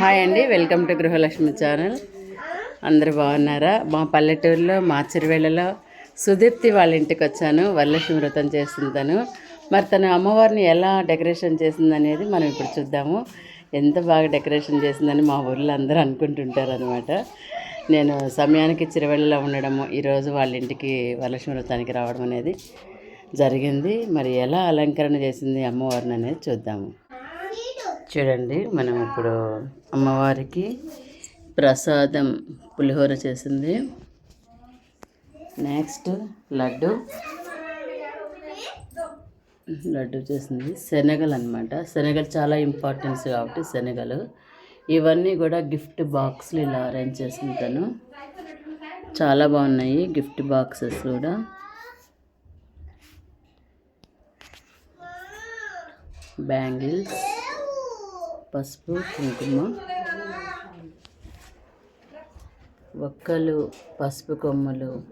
Hi అండి welcome to Gruhalakshmi channel. అందరు బాగున్నారా? మా పల్లెటూరులో మాచిరివేళలో సుదీప్తి వాళ్ళ ఇంటికి వచ్చాను. వరలక్ష్మి వ్రతం తను. మరి తన అమ్మవారిని ఎలా డెకరేషన్ చేసింది అనేది మనం ఇప్పుడు చూద్దాము. ఎంత బాగా డెకరేషన్ చేసిందని మా ఊర్లో అందరూ అనుకుంటుంటారు అనమాట నేను సమయానికి చిరువెళ్ళలో ఉండడము ఈరోజు వాళ్ళ ఇంటికి వరలక్ష్మి వ్రతానికి రావడం అనేది జరిగింది. మరి ఎలా అలంకరణ చేసింది అమ్మవారిని అనేది చూద్దాము. చూడండి మనం ఇప్పుడు అమ్మవారికి ప్రసాదం పులిహోర చేసింది. నెక్స్ట్ లడ్డు. లడ్డు చేసింది. శనగలు అనమాట శనగలు చాలా ఇంపార్టెన్స్ కాబట్టి శనగలు. ఇవన్నీ కూడా గిఫ్ట్ బాక్స్లు ఇలా అరేంజ్ చేసింది తను చాలా బాగున్నాయి గిఫ్ట్ బాక్సెస్ కూడా. బ్యాంగిల్స్ పసుపు కుంకుమ. ఒక్కలు పసుపు కొమ్మలు.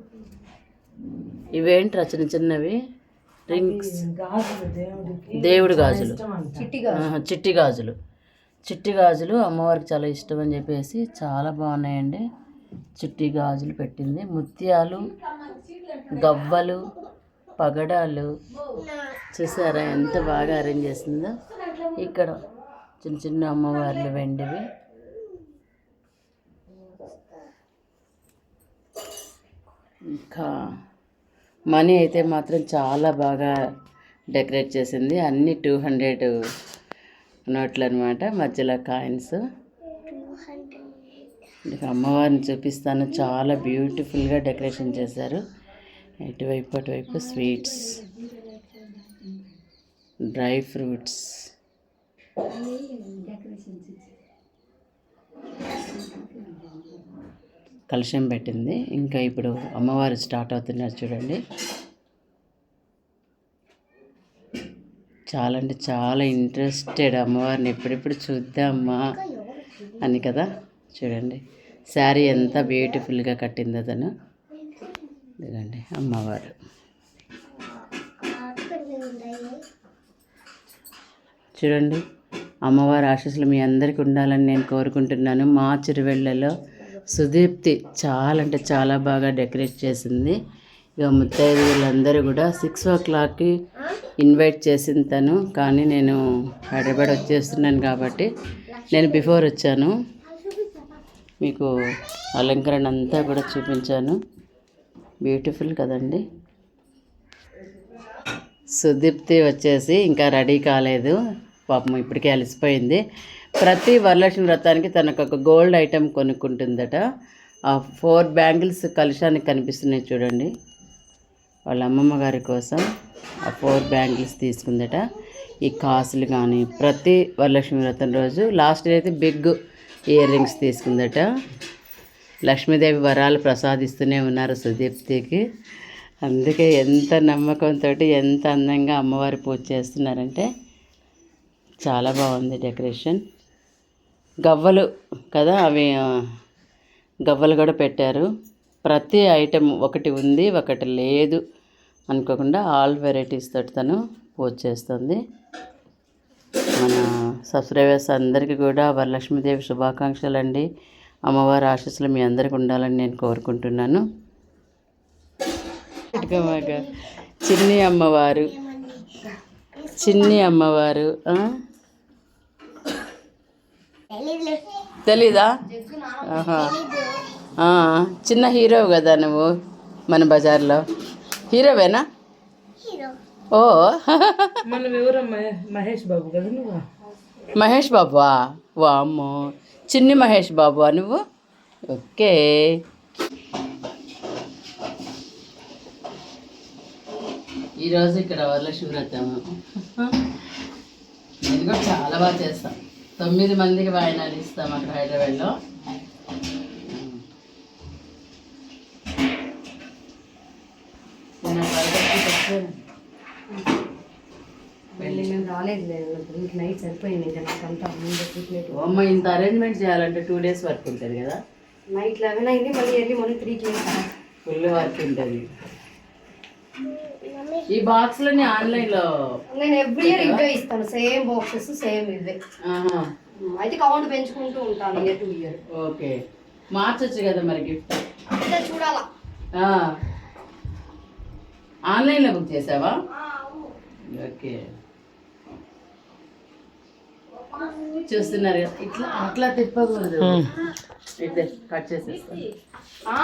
ఇవేంటి చిన్న చిన్నవి? రింగ్స్ దేవుడి గాజులు. చిట్టి గాజులు. చిట్టి గాజులు అమ్మవారికి చాలా ఇష్టం అని చెప్పేసి చాలా బాగున్నాయండి. చిట్టి గాజులు పెట్టింది. ముత్యాలు గవ్వలు పగడాలు. చూసారా ఎంత బాగా అరేంజ్ చేసిందో? ఇక్కడ చిన్న చిన్న అమ్మవార్లు వెండివి. ఇంకా మనీ అయితే మాత్రం చాలా బాగా డెకరేట్ చేసింది. అన్ని టూ హండ్రెడ్ నోట్లు అనమాట మధ్యలో కాయిన్స్. అమ్మవారిని చూపిస్తాను. చాలా బ్యూటిఫుల్గా డెకరేషన్ చేశారు. ఇటువైపు అటువైపు స్వీట్స్ డ్రై ఫ్రూట్స్. కలశం పెట్టింది. ఇంకా ఇప్పుడు అమ్మవారు స్టార్ట్ అవుతున్నారు చూడండి. చాలా అంటే చాలా ఇంట్రెస్టెడ్ అమ్మవారిని. ఎప్పుడెప్పుడు చూద్దామా అని కదా చూడండి. శారీ ఎంత బ్యూటిఫుల్గా కట్టిందో తను ఇదిగండి అమ్మవారు. చూడండి. అమ్మవారి ఆశీస్సులు మీ అందరికీ ఉండాలని నేను కోరుకుంటున్నాను. మా చిరువెళ్ళలో సుదీప్తి చాలా అంటే చాలా బాగా డెకరేట్ చేసింది. ఇక ముత్తైదువులందరూ కూడా సిక్స్ ఓ క్లాక్కి ఇన్వైట్ చేసింది తను. కానీ నేను హైదరాబాద్ వచ్చేస్తున్నాను కాబట్టి నేను బిఫోర్ వచ్చాను. మీకు అలంకరణ అంతా కూడా చూపించాను. బ్యూటిఫుల్ కదండి. సుదీప్తి వచ్చేసి ఇంకా రెడీ కాలేదు. పాపం ఇప్పటికే అలసిపోయింది. ప్రతి వరలక్ష్మి వ్రతానికి తనకు ఒక గోల్డ్ ఐటెం కొనుక్కుంటుందట. ఆ ఫోర్ బ్యాంగిల్స్ కలుషానికి కనిపిస్తున్నాయి చూడండి. వాళ్ళ అమ్మమ్మ గారి కోసం ఆ ఫోర్ బ్యాంగిల్స్ తీసుకుందట. ఈ కాసులు కానీ ప్రతి వరలక్ష్మి వ్రతం రోజు లాస్ట్ డే అయితే బిగ్ ఇయర్ రింగ్స్ తీసుకుందట. లక్ష్మీదేవి వరాలు ప్రసాదిస్తూనే ఉన్నారు సుదీప్తికి. అందుకే ఎంత నమ్మకంతో ఎంత అందంగా అమ్మవారి పూజ చేస్తున్నారంటే చాలా బాగుంది డెకరేషన్. గవ్వలు కదా అవి గవ్వలు కూడా పెట్టారు. ప్రతి ఐటెం ఒకటి ఉంది ఒకటి లేదు అనుకోకుండా ఆల్ వెరైటీస్ తోటి తను పూజ చేస్తుంది. మన సబ్స్క్రైబర్స్ అందరికీ కూడా వరలక్ష్మీదేవి శుభాకాంక్షలు అండి అమ్మవారి ఆశీస్సులు మీ అందరికి ఉండాలని నేను కోరుకుంటున్నాను. చిన్ని అమ్మవారు చిన్ని అమ్మవారు? తెలీదా? ఆహా. చిన్న హీరో కదా నువ్వు మన బజార్లో. హీరోవేనా? ఓ. మన వివరం మహేష్ బాబు కదా నువ్వు? మహేష్ బాబువా? వామ్మో. చిన్ని మహేష్ బాబువా నువ్వు? ఓకే. ఈరోజు ఇక్కడ వరలక్ష్మి వ్రతం నేను కూడా చాలా బాగా చేస్తాను తొమ్మిది మందికి వాయినాలు ఇస్తాం అక్కడ హైదరాబాద్లో. మళ్ళీ నైట్ సరిపోయింది. ఇంకా నాకు అంతా ముందు ట్రీట్మెంట్ ఓ అమ్మ ఇంత అరేంజ్మెంట్ చేయాలంటే టూ డేస్ వర్క్ ఉంటుంది కదా. నైట్ లెవెన్ అయింది. మళ్ళీ ఎర్లీ మార్నింగ్ త్రీకి ఫుల్ వర్క్ ఉంటుంది. ఈ బాక్స్లని ఆన్లైన్లో నేను ఎవ్రీ ఇయర్ ఇవే ఇస్తాను. సేమ్ బాక్సెస్ సేమ్ ఇవే. ఆహా. అయితే కౌంట్ పెంచుకుంటూ ఉంటాను ఇయర్ టు ఇయర్ ఓకే. మార్చొచ్చు కదా మరి గిఫ్ట్? అంటే చూడాలా? ఆన్లైన్లో బుక్ చేసావా? ఓకే. చూస్తున్నారు కదా. ఇట్లా అట్లా తిప్పకూడదు. ఇట్లా కట్ చేసేస్తాను ఆ,